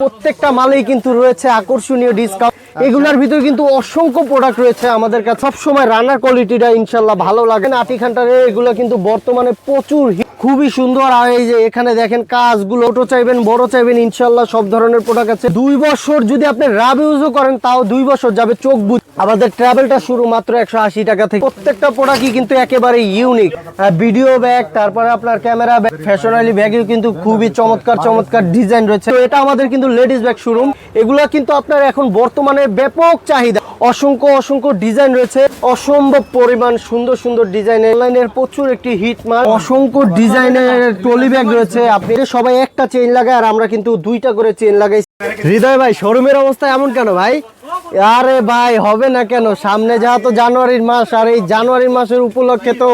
প্রত্যেকটা মালেই কিন্তু রয়েছে আকর্ষণীয় ডিসকাউন্ট এগুলোর ভিতরে কিন্তু অসংখ্য প্রোডাক্ট রয়েছে আমাদের কাছে। সবসময় রান্নার কোয়ালিটিটা ইনশাল্লাহ ভালো লাগে না। আটি খানটারে এগুলো কিন্তু বর্তমানে প্রচুর খুবই সুন্দর। আর এই যে এখানে দেখেন কাজগুলো, ছোট চাইবেন, বড় চাইবেন ইনশাল্লাহ সব ধরনের প্রোডাক্ট আছে। দুই বছর যদি আপনি রাব ইউজও করেন, তাও দুই বছর যাবে চোখ বুঝ। আমাদের ট্রাভেলটা শুরু মাত্র একশো আশি টাকা থেকে। প্রত্যেকটা প্রোডাক্টই কিন্তু একেবারে ইউনিক ভিডিও ব্যাগ তারপরে আপনার ক্যামেরা ব্যাগ ফ্যাশনালি ব্যাগেও কিন্তু খুবই চমৎকার চমৎকার ডিজাইন রয়েছে। তো এটা আমাদের কিন্তু লেডিস ব্যাগ শোরুম এগুলা কিন্তু আপনার এখন বর্তমানে ব্যাপক চাহিদা। অসংখ্য অসংখ্য ডিজাইন রয়েছে। অসম্ভব পরিমাণ সুন্দর সুন্দর ডিজাইন। অনলাইনের প্রচুর একটি হিট মাল অসংখ্য ডিজাইনের ট্রলি ব্যাগ রয়েছে। আপনি সবাই একটা চেইন লাগায় আর আমরা কিন্তু দুইটা করে চেইন লাগাই হৃদয় ভাই শোরুমের অবস্থা এমন কেন ভাই? আরে ভাই হবে না কেন? সামনে যা তো জানুয়ারির মাস আর এই জানুয়ারি মাসের উপলক্ষে তো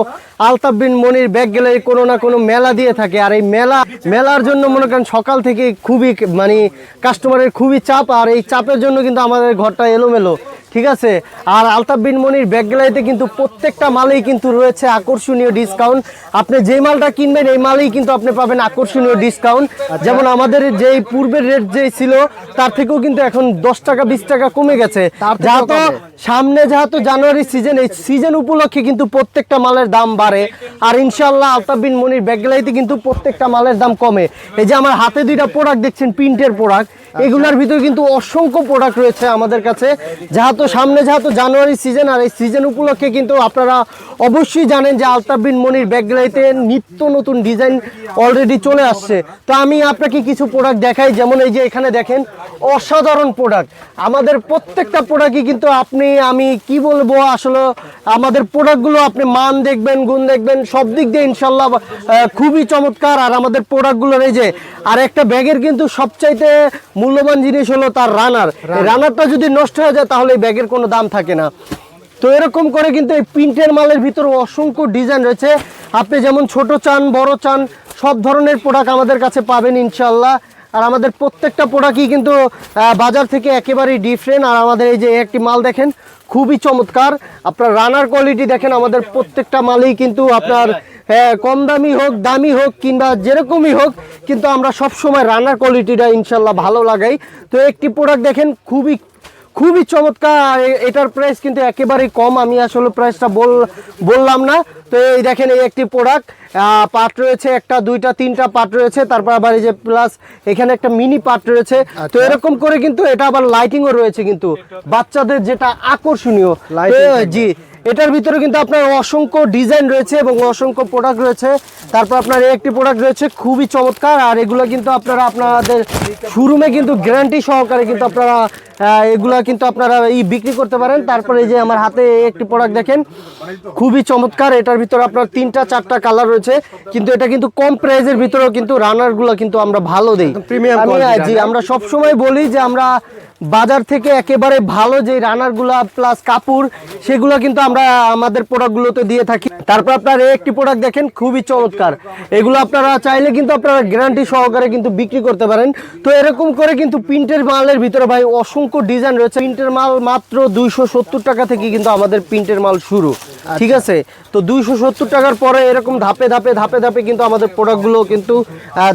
আলতাফ বিন মনির ব্যাগ গেলে কোনো না কোনো মেলা দিয়ে থাকে। আর এই মেলা মেলার জন্য মনে করেন সকাল থেকে খুবই মানে কাস্টমারের খুবই চাপ আর এই চাপের জন্য কিন্তু আমাদের ঘরটা এলোমেলো ঠিক আছে? আর আলতাফ বিন মনির ব্যাগ গ্যালারিতে কিন্তু প্রত্যেকটা মালেই কিন্তু রয়েছে আকর্ষণীয় ডিসকাউন্ট আপনি যে মালটা কিনবেন এই মালেই কিন্তু আপনি পাবেন আকর্ষণীয় ডিসকাউন্ট যেমন আমাদের যেই পূর্বের রেট যেই ছিল তার থেকেও কিন্তু এখন দশ টাকা বিশ টাকা কমে গেছে। যা তো সামনে যেহেতু জানুয়ারি সিজন এই সিজন উপলক্ষে কিন্তু প্রত্যেকটা মালের দাম বাড়ে। আর ইনশাল্লাহ আলতাফ বিন মনির ব্যাগলাইতে কিন্তু প্রত্যেকটা মালের দাম কমে। এই যে আমার হাতে দুইটা প্রোডাক্ট দেখছেন প্রিন্টের প্রোডাক্ট এগুলোর ভিতরে কিন্তু অসংখ্য প্রোডাক্ট রয়েছে আমাদের কাছে। যেহেতু সামনে যেহেতু জানুয়ারি সিজন আর এই সিজন উপলক্ষে কিন্তু আপনারা অবশ্যই জানেন যে আলতাফ বিন মনির ব্যাগ গ্যালারিতে নিত্য নতুন ডিজাইন অলরেডি চলে আসছে। তো আমি আপনাকে কিছু প্রোডাক্ট দেখাই, যেমন এই যে এখানে দেখেন, অসাধারণ প্রোডাক্ট আমাদের প্রত্যেকটা প্রোডাক্টই কিন্তু আপনি, আমি কি বলব, আসলে আমাদের প্রোডাক্টগুলো আপনি মান দেখবেন, গুণ দেখবেন, সব দিক দিয়ে ইনশাল্লাহ খুবই চমৎকার। আর আমাদের প্রোডাক্টগুলোর এই যে, আর একটা ব্যাগের কিন্তু সবচাইতে মূল্যবান জিনিস হলো তার রানার রানারটা যদি নষ্ট হয়ে যায় তাহলে এই ব্যাগের কোনো দাম থাকে না। তো এরকম করে কিন্তু এই প্রিন্টের মালের ভিতরে অসংখ্য ডিজাইন রয়েছে। আপনি যেমন ছোট চান বড় চান সব ধরনের প্রোডাক্ট আমাদের কাছে পাবেন ইনশাল্লাহ আর আমাদের প্রত্যেকটা প্রোডাক্টই কিন্তু বাজার থেকে একেবারেই ডিফারেন্ট আর আমাদের এই যে একটি মাল দেখেন খুবই চমৎকার। আপনার রানার কোয়ালিটি দেখেন আমাদের প্রত্যেকটা মালেই কিন্তু আপনার হ্যাঁ, কম দামি হোক দামি হোক কিংবা যেরকমই হোক কিন্তু আমরা সব সময় রানার কোয়ালিটিটা ইনশাল্লাহ ভালো লাগাই। তো একটি প্রোডাক্ট দেখেন খুবই খুবই চমৎকার। এটার প্রাইস কিন্তু একেবারেই কম। আমি আসলে প্রাইসটা বল বললাম না। তো এই দেখেন এই একটি প্রোডাক্ট পার্ট রয়েছে একটা দুইটা তিনটা পার্ট রয়েছে। তারপর আবার এই যে প্লাস এখানে একটা মিনি পার্ট রয়েছে। তো এরকম করে কিন্তু এটা আবার লাইটিংও রয়েছে কিন্তু। বাচ্চাদের যেটা আকর্ষণীয়। জি। এটার ভিতরে কিন্তু আপনার অসংখ্য ডিজাইন রয়েছে এবং অসংখ্য প্রোডাক্ট রয়েছে। তারপর আপনার এই একটি প্রোডাক্ট রয়েছে খুবই চমৎকার। আর এগুলো কিন্তু আপনারা আপনাদের শোরুমে কিন্তু গ্যারান্টি সহকারে কিন্তু আপনারা এগুলো কিন্তু আপনারা এই বিক্রি করতে পারেন। তারপরে এই যে আমার হাতে একটি প্রোডাক্ট দেখেন খুবই চমৎকার। এটার ভিতরে আপনার তিনটা চারটা কালার রয়েছে। কিন্তু এটা কিন্তু কম প্রাইজের ভিতরেও কিন্তু রানারগুলো কিন্তু আমরা ভালো দিই। আমি জি আমরা সবসময় বলি যে আমরা বাজার থেকে একেবারে ভালো যে রানারগুলা প্লাস কাপড় সেগুলো কিন্তু আমরা আমাদের প্রোডাক্টগুলোতে দিয়ে থাকি। তারপর আপনার এই একটি প্রোডাক্ট দেখেন খুবই চমৎকার। এগুলো আপনারা চাইলে কিন্তু আপনারা গ্যারান্টি সহকারে কিন্তু বিক্রি করতে পারেন। তো এরকম করে কিন্তু প্রিন্টের মালের ভিতরে ভাই অসংখ্য ডিজাইন রয়েছে। প্রিন্টের মাল মাত্র দুইশো সত্তর টাকা থেকে কিন্তু আমাদের প্রিন্টের মাল শুরু। ঠিক আছে? তো দুইশো সত্তর টাকার পরে এরকম ধাপে ধাপে ধাপে ধাপে কিন্তু আমাদের প্রোডাক্টগুলো কিন্তু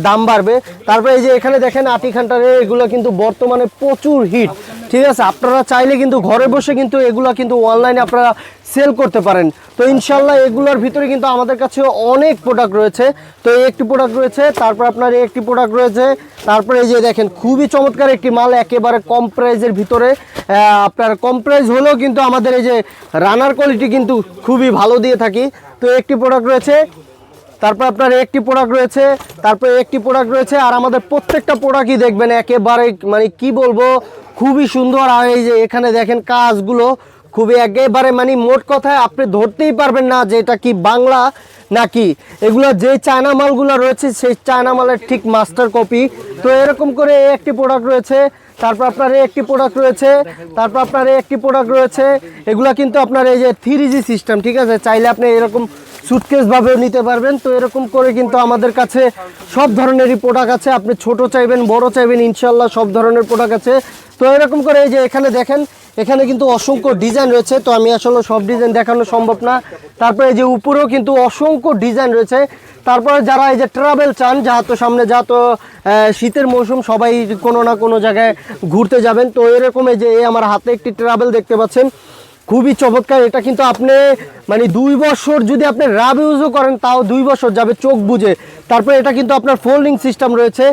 দাম বাড়বে। তারপরে এই যে এখানে দেখেন আটি খানটারে এগুলো কিন্তু বর্তমানে প্রচুর হিট ঠিক আছে, আপনারা চাইলে কিন্তু ঘরে বসে কিন্তু এগুলো কিন্তু অনলাইনে আপনারা সেল করতে পারেন। তো ইনশাল্লাহ এগুলোর ভিতরে কিন্তু আমাদের কাছে অনেক প্রোডাক্ট রয়েছে। তো একটি প্রোডাক্ট রয়েছে, তারপর আপনার একটি প্রোডাক্ট রয়েছে, তারপরে এই যে দেখেন, খুবই চমৎকার একটি মাল একেবারে কম প্রাইজের ভিতরে। আপনার কম প্রাইজ হলেও কিন্তু আমাদের এই যে রানার কোয়ালিটি কিন্তু খুবই ভালো দিয়ে থাকি। তো একটি প্রোডাক্ট রয়েছে তারপর আপনার একটি প্রোডাক্ট রয়েছে, তারপর একটি প্রোডাক্ট রয়েছে, আর আমাদের প্রত্যেকটা প্রোডাক্টই দেখবেন একেবারে মানে কি বলব, খুবই সুন্দর। আর এই যে এখানে দেখেন কাজগুলো খুবই একেবারে মানে মোট কথায় আপনি ধরতেই পারবেন না যে এটা কি বাংলা নাকি। এগুলো যে চায়না মালগুলো রয়েছে, সেই চায়না মালের ঠিক মাস্টার কপি তো এরকম করে একটি প্রোডাক্ট রয়েছে, তারপর আপনার একটি প্রোডাক্ট রয়েছে, তারপর আপনার একটি প্রোডাক্ট রয়েছে। এগুলো কিন্তু আপনার এই যে থ্রি সিস্টেম ঠিক আছে? চাইলে আপনি এরকম সুটকেস ভাবেও নিতে পারবেন। তো এরকম করে কিন্তু আমাদের কাছে সব ধরনেরই প্রোডাক্ট আছে। আপনি ছোট চাইবেন, বড় চাইবেন ইনশাল্লাহ সব ধরনের প্রোডাক্ট আছে। তো এরকম করে এই যে এখানে দেখেন, এখানে কিন্তু অসংখ্য ডিজাইন রয়েছে। তো আমি আসলে সব ডিজাইন দেখানো সম্ভব না। তারপরে এই যে উপরেও কিন্তু অসংখ্য ডিজাইন রয়েছে। তারপরে যারা এই যে ট্রাভেল চান যা তো সামনে যা তো শীতের মৌসুম, সবাই কোনো না কোনো জায়গায় ঘুরতে যাবেন। তো এরকম এই যে আমার হাতে একটি ট্রাভেল দেখতে পাচ্ছেন। খুবই চমৎকার। এটা কিন্তু আপনি মানে দুই বছর যদি আপনি রাব ইউজও করেন তাও দুই বছর যাবে চোখ বুঝে তারপরে এটা কিন্তু আপনার ফোল্ডিং সিস্টেম রয়েছে।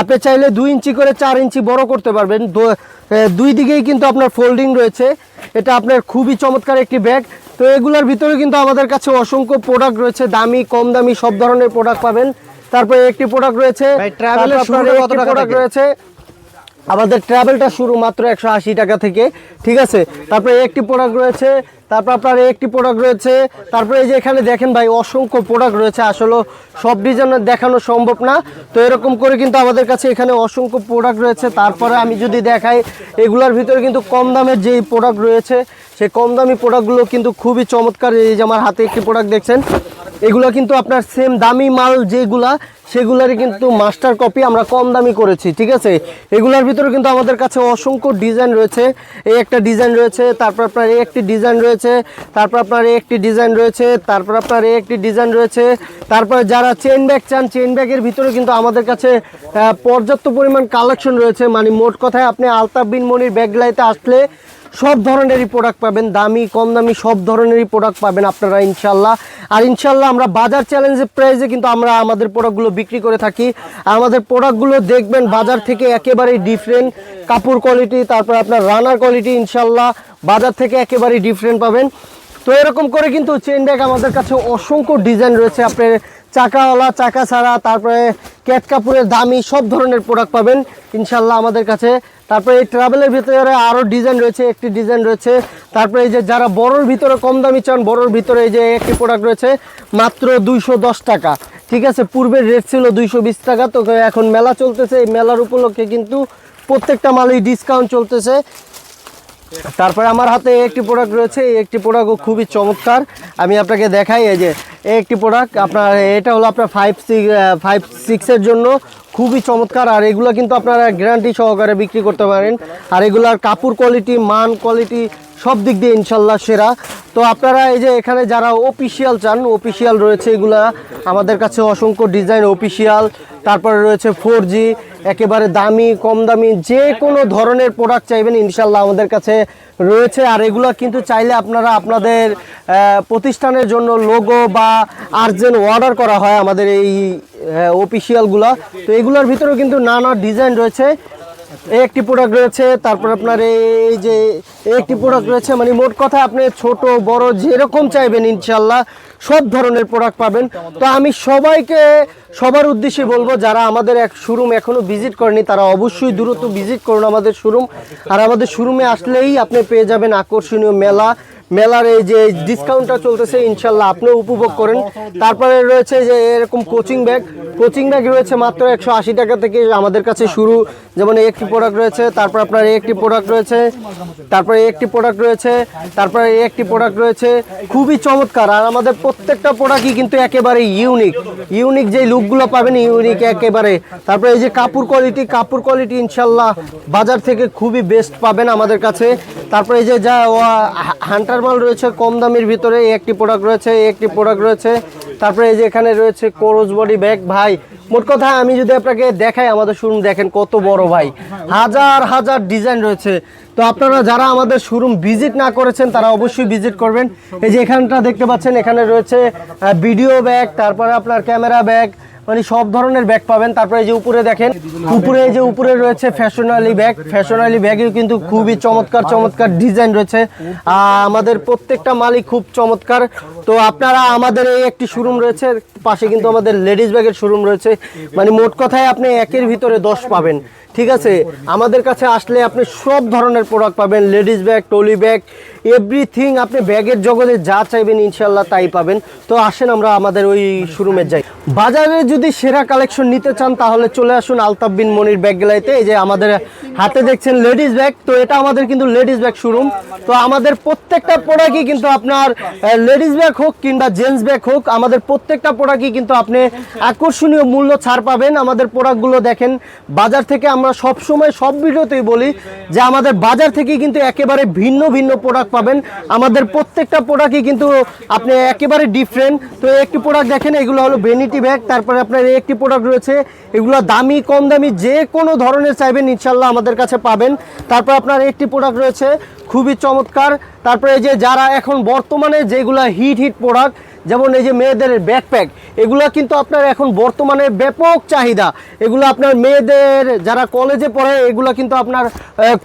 আপনি চাইলে দুই ইঞ্চি করে চার ইঞ্চি বড় করতে পারবেন। দুই দিকেই কিন্তু আপনার ফোল্ডিং রয়েছে। এটা আপনার খুবই চমৎকার একটি ব্যাগ তো এগুলোর ভিতরে কিন্তু আমাদের কাছে অসংখ্য প্রোডাক্ট রয়েছে। দামি কম দামি সব ধরনের প্রোডাক্ট পাবেন। তারপরে একটি প্রোডাক্ট রয়েছে। থেকে? রয়েছে। আমাদের ট্রাভেলটা শুরু মাত্র একশো আশি টাকা থেকে, ঠিক আছে? তারপরে একটি প্রোডাক্ট রয়েছে, তারপর আপনার একটি প্রোডাক্ট রয়েছে, তারপরে এই যে এখানে দেখেন ভাই, অসংখ্য প্রোডাক্ট রয়েছে, আসলে সব ডিজাইনের দেখানো সম্ভব না। তো এরকম করে কিন্তু আমাদের কাছে এখানে অসংখ্য প্রোডাক্ট রয়েছে। তারপরে আমি যদি দেখাই, এগুলোর ভিতরে কিন্তু কম দামের যেই প্রোডাক্ট রয়েছে, সেই কম দামি প্রোডাক্টগুলো কিন্তু খুবই চমৎকার। এই যে আমার হাতে একটি প্রোডাক্ট দেখছেন, এগুলো কিন্তু আপনার সেম দামি মাল যেগুলা সেগুলারই কিন্তু মাস্টার কপি আমরা কম দামি করেছি, ঠিক আছে? এগুলার ভিতরে কিন্তু আমাদের কাছে অসংখ্য ডিজাইন রয়েছে। এই একটা ডিজাইন রয়েছে, তারপর আপনার এই একটি ডিজাইন রয়েছে, তারপর আপনার এই একটি ডিজাইন রয়েছে, তারপর আপনার এই একটি ডিজাইন রয়েছে, তারপর যারা চেন ব্যাগ চান চেন ব্যাগের ভিতরে কিন্তু আমাদের কাছে পর্যাপ্ত পরিমাণ কালেকশন রয়েছে। মানে মোট কথায় আপনি আলতাফ বিন মনির ব্যাগলাইতে আসলে সব ধরনেরই প্রোডাক্ট পাবেন, দামি, কম দামি, সব ধরনেরই প্রোডাক্ট পাবেন আপনারা ইনশাল্লাহ আর ইনশাল্লাহ আমরা বাজার চ্যালেঞ্জের প্রাইসে কিন্তু আমরা আমাদের প্রোডাক্টগুলো বিক্রি করে থাকি। আমাদের প্রোডাক্টগুলো দেখবেন বাজার থেকে একেবারেই ডিফারেন্ট কাপড় কোয়ালিটি তারপর আপনার রানার কোয়ালিটি ইনশাল্লাহ বাজার থেকে একেবারেই ডিফারেন্ট পাবেন। তো এরকম করে কিন্তু চেন ব্যাগ আমাদের কাছে অসংখ্য ডিজাইন রয়েছে। আপনার চাকাওয়ালা, চাকা ছাড়া, তারপরে ক্যাট কাপড়ের দামি সব ধরনের প্রোডাক্ট পাবেন। ইনশাল্লাহ আমাদের কাছে তারপরে এই ট্রাভেলের ভিতরে আরও ডিজাইন রয়েছে, একটি ডিজাইন রয়েছে। তারপরে এই যে যারা বড়োর ভিতরে কম দামি চান, বড়োর ভিতরে এই যে একটি প্রোডাক্ট রয়েছে, মাত্র দুইশো দশ টাকা। ঠিক আছে, পূর্বের রেট ছিল দুইশো বিশ টাকা, তো এখন মেলা চলতেছে। এই মেলার উপলক্ষে কিন্তু প্রত্যেকটা মালই ডিসকাউন্ট চলতেছে। তারপরে আমার হাতে একটি প্রোডাক্ট রয়েছে, এই একটি প্রোডাক্টও খুবই চমৎকার। আমি আপনাকে দেখাই, এই যে, এই একটি প্রোডাক্ট আপনার, এটা হলো আপনার ফাইভ সিক্স ফাইভ সিক্সের জন্য খুবই চমৎকার। আর এগুলো কিন্তু আপনারা গ্যারান্টি সহকারে বিক্রি করতে পারেন। আর এগুলার কাপড় কোয়ালিটি মান কোয়ালিটি সব দিক দিয়ে ইনশাল্লাহ সেরা। তো আপনারা এই যে এখানে যারা অফিসিয়াল চান অফিসিয়াল রয়েছে এগুলা, আমাদের কাছে অসংখ্য ডিজাইন অফিসিয়াল তারপরে রয়েছে ফোর জি একেবারে দামি, কম দামি, যে কোনো ধরনের প্রোডাক্ট চাইবেন ইনশাল্লাহ আমাদের কাছে রয়েছে। আর এগুলো কিন্তু চাইলে আপনারা আপনাদের প্রতিষ্ঠানের জন্য লোগো বা আর্জেন্ট অর্ডার করা হয় আমাদের এই অফিসিয়ালগুলো তো এগুলোর ভিতরেও কিন্তু নানা ডিজাইন রয়েছে। এই একটি প্রোডাক্ট রয়েছে, তারপর আপনার এই যে একটি প্রোডাক্ট রয়েছে মানে মোট কথা আপনি ছোট, বড় যেরকম চাইবেন ইনশাল্লাহ সব ধরনের প্রোডাক্ট পাবেন। তো আমি সবাইকে সবার উদ্দেশ্যে বলব, যারা আমাদের এক শোরুম এখনও ভিজিট করেনি, তারা অবশ্যই দ্রুত ভিজিট করুন আমাদের শোরুম আর আমাদের শোরুমে আসলেই আপনি পেয়ে যাবেন আকর্ষণীয় মেলা মেলার এই যে ডিসকাউন্টটা চলতেছে, ইনশাল্লাহ আপনিও উপভোগ করেন। তারপরে রয়েছে যে এরকম কোচিং ব্যাগ কোচিং ব্যাগ রয়েছে মাত্র একশো আশি টাকা থেকে আমাদের কাছে শুরু। যেমন একটি প্রোডাক্ট রয়েছে, তারপর আপনার একটি প্রোডাক্ট রয়েছে, তারপরে একটি প্রোডাক্ট রয়েছে, তারপরে একটি প্রোডাক্ট রয়েছে। খুবই চমৎকার। আর আমাদের প্রত্যেকটা প্রোডাক্টই কিন্তু একেবারে ইউনিক ইউনিক যে লুকগুলো পাবেন ইউনিক একেবারে। তারপরে এই যে কাপড় কোয়ালিটি কাপড় কোয়ালিটি ইনশাল্লাহ বাজার থেকে খুবই বেস্ট পাবেন আমাদের কাছে। তারপরে এই যে যা হান্টার মাল রয়েছে, কম দামের ভিতরে একটি প্রোডাক্ট রয়েছে, একটি প্রোডাক্ট রয়েছে। তারপরে এই যে এখানে রয়েছে কোরস বডি ব্যাগ ভাই, মোট কথা আমি যদি আপনাকে দেখাই, আমাদের শোরুম দেখেন কত বড় ভাই। হাজার হাজার ডিজাইন রয়েছে। তো আপনারা যারা আমাদের শোরুম ভিজিট না করেছেন, তারা অবশ্যই ভিজিট করবেন। এই যে এখানটা দেখতে পাচ্ছেন, এখানে রয়েছে ভিডিও ব্যাগ তারপরে আপনার ক্যামেরা ব্যাগ মানে সব ধরনের ব্যাগ পাবেন। তারপরে যে উপরে দেখেন, উপরে যে উপরে রয়েছে ফ্যাশনালি ব্যাগ ফ্যাশনালি ব্যাগেও কিন্তু খুবই চমৎকার চমৎকার ডিজাইন রয়েছে। আমাদের প্রত্যেকটা মালই খুব চমৎকার। তো আপনারা আমাদের এই একটি শোরুম রয়েছে, পাশে কিন্তু আমাদের লেডিস ব্যাগের শোরুম রয়েছে। মানে মোট কথায় আপনি একের ভিতরে দশ পাবেন। ঠিক আছে? আমাদের কাছে আসলে আপনি সব ধরনের প্রোডাক্ট পাবেন। Ladies bag trolley bag everything আপনি ব্যাগের জগতে যা চাইবেন ইনশাল্লাহ তাই পাবেন। তো আসেন আমরা আমাদের ওই শোরুমে যাই। বাজারে যদি সেরা কালেকশন নিতে চান, তাহলে চলে আসুন আলতাফ বিন মনির ব্যাগ গ্যালারিতে। এই যে আমাদের হাতে দেখছেন লেডিস ব্যাগ তো এটা আমাদের কিন্তু লেডিস ব্যাগ শোরুম তো আমাদের প্রত্যেকটা প্রোডাক্টই কিন্তু আপনার লেডিস ব্যাগ হোক কিংবা জেন্টস ব্যাগ হোক, আমাদের প্রত্যেকটা প্রোডাক্টই কিন্তু আপনি আকর্ষণীয় মূল্য ছাড় পাবেন। আমাদের প্রোডাক্টগুলো দেখেন, বাজার থেকে আমরা সব সময় সব ভিডিওতেই বলি যে আমাদের বাজার থেকে কিন্তু একেবারে ভিন্ন ভিন্ন প্রোডাক্ট পাবেন। আমাদের প্রত্যেকটা প্রোডাক্টই কিন্তু আপনি একেবারে ডিফারেন্ট তো একটি প্রোডাক্ট দেখেন, এগুলো হলো ভেনিটি ব্যাগ তারপরে আপনার একটি প্রোডাক্ট রয়েছে। এগুলো দামি, কম দামি, যে কোনো ধরনের চাইবেন ইনশাল্লাহ আমাদের কাছে পাবেন। তারপর আপনার একটি প্রোডাক্ট রয়েছে, খুবই চমৎকার। তারপরে যে যারা এখন বর্তমানে যেগুলো হিট হিট প্রোডাক্ট যেমন এই যে মেয়েদের ব্যাকপ্যাক এগুলো কিন্তু আপনার এখন বর্তমানে ব্যাপক চাহিদা। এগুলো আপনার মেয়েদের যারা কলেজে পড়ে, এগুলো কিন্তু আপনার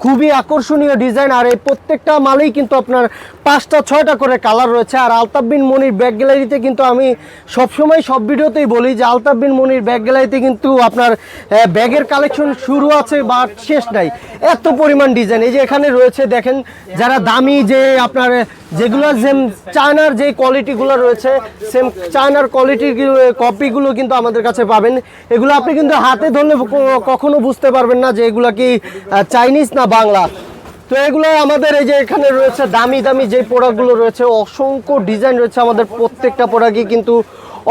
খুবই আকর্ষণীয় ডিজাইন আর এই প্রত্যেকটা মালেই কিন্তু আপনার পাঁচটা, ছয়টা করে কালার রয়েছে। আর আলতাফ বিন মনির ব্যাগ গ্যালারিতে কিন্তু আমি সবসময় সব ভিডিওতেই বলি যে আলতাফ বিন মনির ব্যাগ গ্যালারিতে কিন্তু আপনার ব্যাগের কালেকশন শুরু আছে বা শেষ নাই। এত পরিমাণ ডিজাইন এই যে এখানে রয়েছে, দেখেন, যারা দামি যে আপনার, যেগুলো চায়নার যে কোয়ালিটিগুলো রয়েছে সেম চায়নার কোয়ালিটির কপিগুলো কিন্তু আমাদের কাছে পাবেন। এগুলো আপনি কিন্তু হাতে ধরলে কখনো বুঝতে পারবেন না যে এগুলো কি চাইনিজ না বাংলা। তো এগুলো আমাদের এই যে এখানে রয়েছে দামি দামি যে প্রোডাক্টগুলো রয়েছে, অসংখ্য ডিজাইন রয়েছে আমাদের প্রত্যেকটা প্রোডাক্টই কিন্তু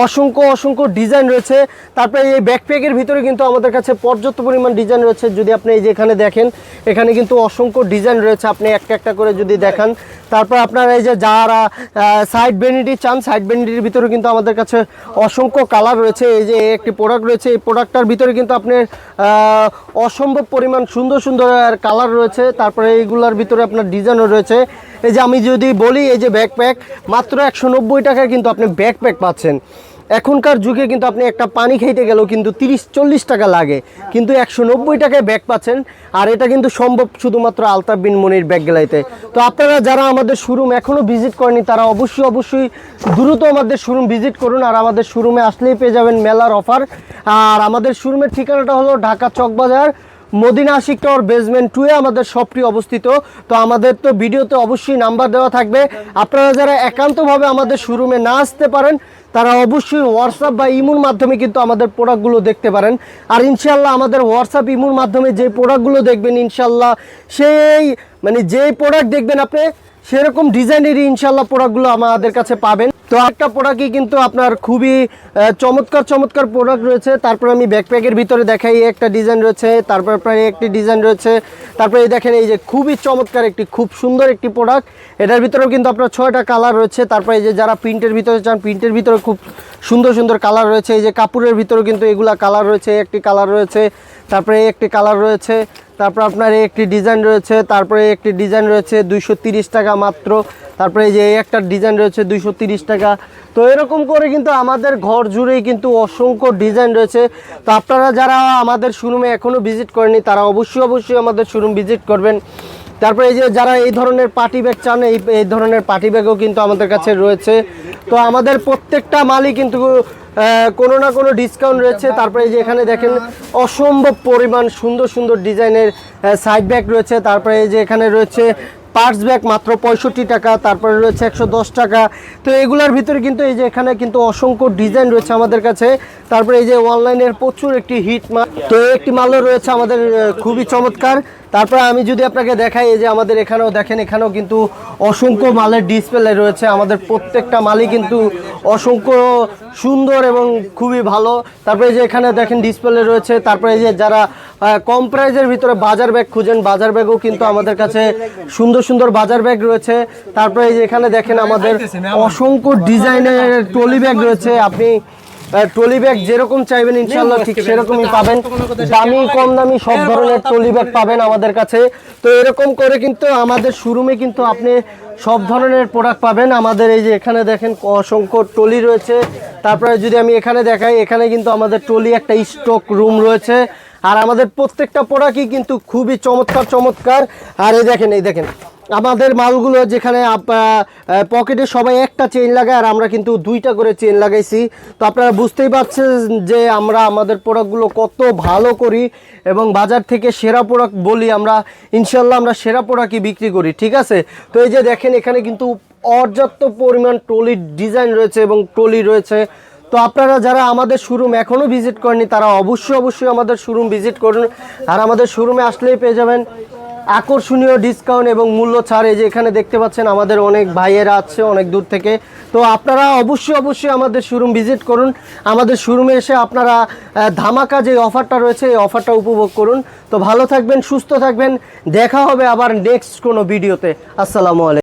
অসংখ্য অসংখ্য ডিজাইন রয়েছে। তারপরে এই ব্যাকপ্যাকের ভিতরে কিন্তু আমাদের কাছে পর্যাপ্ত পরিমাণ ডিজাইন রয়েছে। যদি আপনি এই যে এখানে দেখেন, এখানে কিন্তু অসংখ্য ডিজাইন রয়েছে। আপনি একটা একটা করে যদি দেখান। তারপর আপনার এই যে যারা সাইড বেনিটি চান সাইড বেনিটির ভিতরে কিন্তু আমাদের কাছে অসংখ্য কালার রয়েছে। এই যে একটি প্রোডাক্ট রয়েছে। এই প্রোডাক্টটার ভিতরে কিন্তু আপনার অসম্ভব পরিমাণ সুন্দর সুন্দর কালার রয়েছে। তারপরে এইগুলোর ভিতরে আপনার ডিজাইনও রয়েছে। এই যে আমি যদি বলি, এই যে ব্যাকপ্যাক মাত্র একশো নব্বই টাকায় কিন্তু আপনি ব্যাকপ্যাক পাচ্ছেন। এখনকার যুগে কিন্তু আপনি একটা পানি খাইতে গেলেও কিন্তু তিরিশ, চল্লিশ টাকা লাগে। কিন্তু একশো নব্বই টাকায় ব্যাগ পাচ্ছেন, আর এটা কিন্তু সম্ভব শুধুমাত্র আলতাফ বিন মনির ব্যাগ গেলাইতে। তো আপনারা যারা আমাদের শোরুম এখনও ভিজিট করেনি তারা অবশ্যই অবশ্যই দ্রুত আমাদের শোরুম ভিজিট করুন, আর আমাদের শোরুমে আসলেই পেয়ে যাবেন মেলার অফার আর আমাদের শোরুমের ঠিকানাটা হলো ঢাকা চকবাজার মদিনা টাওয়ার বেসমেন্ট টুয়ে আমাদের শপটি অবস্থিত। তো আমাদের তো ভিডিওতে অবশ্যই নাম্বার দেওয়া থাকবে। আপনারা যারা একান্তভাবে আমাদের শোরুমে না আসতে পারেন, তারা অবশ্যই হোয়াটসঅ্যাপ বা ইমুর মাধ্যমে কিন্তু আমাদের প্রোডাক্টগুলো দেখতে পারেন। আর ইনশাল্লাহ আমাদের হোয়াটসঅ্যাপ ইমুর মাধ্যমে যে প্রোডাক্টগুলো দেখবেন ইনশাল্লাহ সেই মানে যে প্রোডাক্ট দেখবেন আপনি, সেরকম ডিজাইনেরই ইনশাল্লাহ প্রোডাক্টগুলো আমাদের কাছে পাবেন। তো একটা প্রোডাক্টই কিন্তু আপনার খুবই চমৎকার চমৎকার প্রোডাক্ট রয়েছে। তারপর আমি ব্যাকপ্যাকের ভিতরে দেখাই, একটা ডিজাইন রয়েছে, তারপর প্রায় একটি ডিজাইন রয়েছে। তারপরে দেখেন এই যে খুবই চমৎকার একটি, খুব সুন্দর একটি প্রোডাক্ট এটার ভিতরেও কিন্তু আপনার ছয়টা কালার রয়েছে। তারপরে এই যে যারা প্রিন্টের ভিতরে চান প্রিন্টের ভিতরে খুব সুন্দর সুন্দর কালার রয়েছে। এই যে কাপড়ের ভিতরেও কিন্তু এগুলা কালার রয়েছে, একটি কালার রয়েছে। তারপরে একটি কালার রয়েছে, তারপর আপনার একটি ডিজাইন রয়েছে, তারপরে একটি ডিজাইন রয়েছে দুইশো টাকা মাত্র, তারপরে এই যে একটা ডিজাইন রয়েছে দুইশো টাকা। তো এরকম করে কিন্তু আমাদের ঘর জুড়েই কিন্তু অসংখ্য ডিজাইন রয়েছে। তো আপনারা যারা আমাদের শোরুমে এখনও ভিজিট করেনি তারা অবশ্যই অবশ্যই আমাদের শোরুম ভিজিট করবেন। তারপরে এই যে যারা এই ধরনের পার্টি ব্যাগ চান, এই এই ধরনের পার্টি ব্যাগও কিন্তু আমাদের কাছে রয়েছে। তো আমাদের প্রত্যেকটা মালই কিন্তু কোনো না কোনো ডিসকাউন্ট রয়েছে। তারপরে এই যে এখানে দেখেন অসম্ভব পরিমাণ সুন্দর সুন্দর ডিজাইনের সাইড ব্যাগ রয়েছে। তারপরে এই যে এখানে রয়েছে পার্টস ব্যাগ মাত্র পঁয়ষট্টি টাকা তারপরে রয়েছে একশো দশ টাকা। তো এগুলার ভিতরে কিন্তু এই যে এখানে কিন্তু অসংখ্য ডিজাইন রয়েছে আমাদের কাছে। তারপরে এই যে অনলাইনের প্রচুর একটি হিট মাল তো একটি মালও রয়েছে আমাদের খুবই চমৎকার। তারপরে আমি যদি আপনাকে দেখাই এই যে আমাদের এখানেও দেখেন এখানেও কিন্তু অসংখ্য মালের ডিসপ্লে রয়েছে। আমাদের প্রত্যেকটা মালই কিন্তু অসংখ্য সুন্দর এবং খুবই ভালো। তারপরে এই যে এখানে দেখেন ডিসপ্লে রয়েছে। তারপরে এই যে যারা কম প্রাইজের ভিতরে বাজার ব্যাগ খুঁজেন বাজার ব্যাগও কিন্তু আমাদের কাছে সুন্দর সুন্দর বাজার ব্যাগ রয়েছে। তারপরে এই যে এখানে দেখেন আমাদের অসংখ্য ডিজাইনের ট্রলি ব্যাগ রয়েছে। আপনি ট্রলি ব্যাগ যেরকম চাইবেন ইনশাল্লাহ ঠিক সেরকমই পাবেন। দামি কম দামি সব ধরনের ট্রলি ব্যাগ পাবেন আমাদের কাছে। তো এরকম করে কিন্তু আমাদের শোরুমে কিন্তু আপনি সব ধরনের প্রোডাক্ট পাবেন। আমাদের এই যে এখানে দেখেন অসংখ্য ট্রলি রয়েছে। তারপরে যদি আমি এখানে দেখাই এখানে কিন্তু আমাদের ট্রলি একটা স্টক রুম রয়েছে। আর আমাদের প্রত্যেকটা প্রোডাক্টই কিন্তু খুবই চমৎকার চমৎকার। আর এই দেখেন এই দেখেন। আমাদের মালগুলো যেখানে পকেটে সবাই একটা চেইন লাগায় আর আমরা কিন্তু দুইটা করে চেইন লাগাইছি। তো আপনারা বুঝতেই পারছেন যে আমরা আমাদের প্রোডাক্টগুলো কত ভালো করি এবং বাজার থেকে সেরা প্রোডাক্ট বলি আমরা ইনশাল্লাহ আমরা সেরা প্রোডাক্টই বিক্রি করি, ঠিক আছে? তো এই যে দেখেন, এখানে কিন্তু পর্যাপ্ত পরিমাণ ট্রলির ডিজাইন রয়েছে এবং ট্রলি রয়েছে। তো আপনারা যারা আমাদের শোরুম এখনও ভিজিট করেনি তারা অবশ্যই অবশ্যই আমাদের শোরুম ভিজিট করুন। আর আমাদের শোরুমে আসলেই পেয়ে যাবেন আকর্ষণীয় ডিসকাউন্ট এবং মূল্য ছাড়, এই যে এখানে দেখতে পাচ্ছেন আমাদের অনেক ভাইয়েরা আছে অনেক দূর থেকে। তো আপনারা অবশ্যই অবশ্যই আমাদের শোরুম ভিজিট করুন। আমাদের শোরুমে এসে আপনারা ধামাকা যে অফারটা রয়েছে, এই অফারটা উপভোগ করুন। তো ভালো থাকবেন, সুস্থ থাকবেন। দেখা হবে আবার নেক্সট কোনো ভিডিওতে আসসালামু আলাইকুম।